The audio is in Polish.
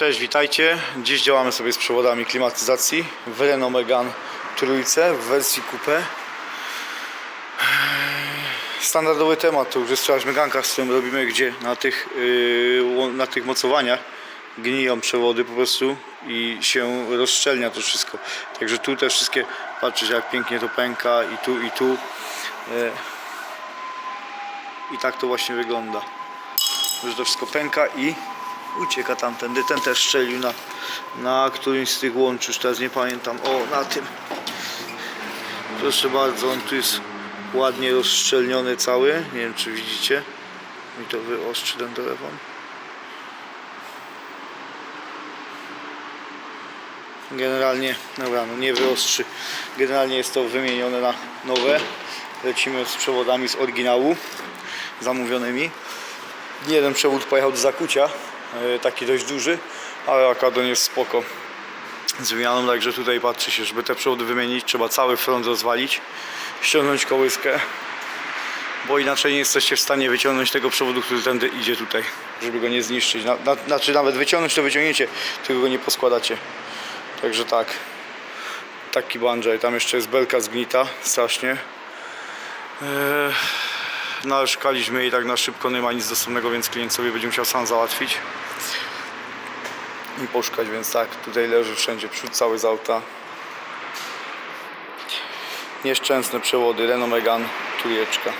Cześć, witajcie. Dziś działamy sobie z przewodami klimatyzacji w Renault Megane trójce w wersji coupe. Standardowy temat to już jest sprzedaż Meganka, z którym robimy, gdzie na tych, yy, na tych mocowaniach gniją przewody po prostu i się rozszczelnia to wszystko. Także tu te wszystkie, patrzcie jak pięknie to pęka i tu i tu. Yy, I tak to właśnie wygląda że to wszystko pęka i ucieka tamtędy. Ten też strzelił na, na którymś z tych łączy, już teraz nie pamiętam. O, na tym. Proszę bardzo, on tu jest ładnie rozszczelniony cały. Nie wiem, czy widzicie. Mi to wyostrzy ten telefon. Generalnie, dobra, no nie wyostrzy. Generalnie jest to wymienione na nowe. Lecimy z przewodami z oryginału zamówionymi. Jeden przewód pojechał do zakucia, E, taki dość duży, ale Akadon jest spoko zmianą, także tutaj patrzy się, żeby te przewody wymienić, trzeba cały front rozwalić, ściągnąć kołyskę, bo inaczej nie jesteście w stanie wyciągnąć tego przewodu, który tędy idzie tutaj, żeby go nie zniszczyć. Na, na, znaczy nawet wyciągnąć to wyciągniecie, tylko go nie poskładacie. Także tak, taki banjo i tam jeszcze jest belka zgnita strasznie. Eee no i tak na szybko nie ma nic dostępnego, więc klient sobie będzie musiał sam załatwić i poszukać, więc tak, tutaj leży wszędzie przód cały z auta. Nieszczęsne przewody, Renault Megane, trójeczka.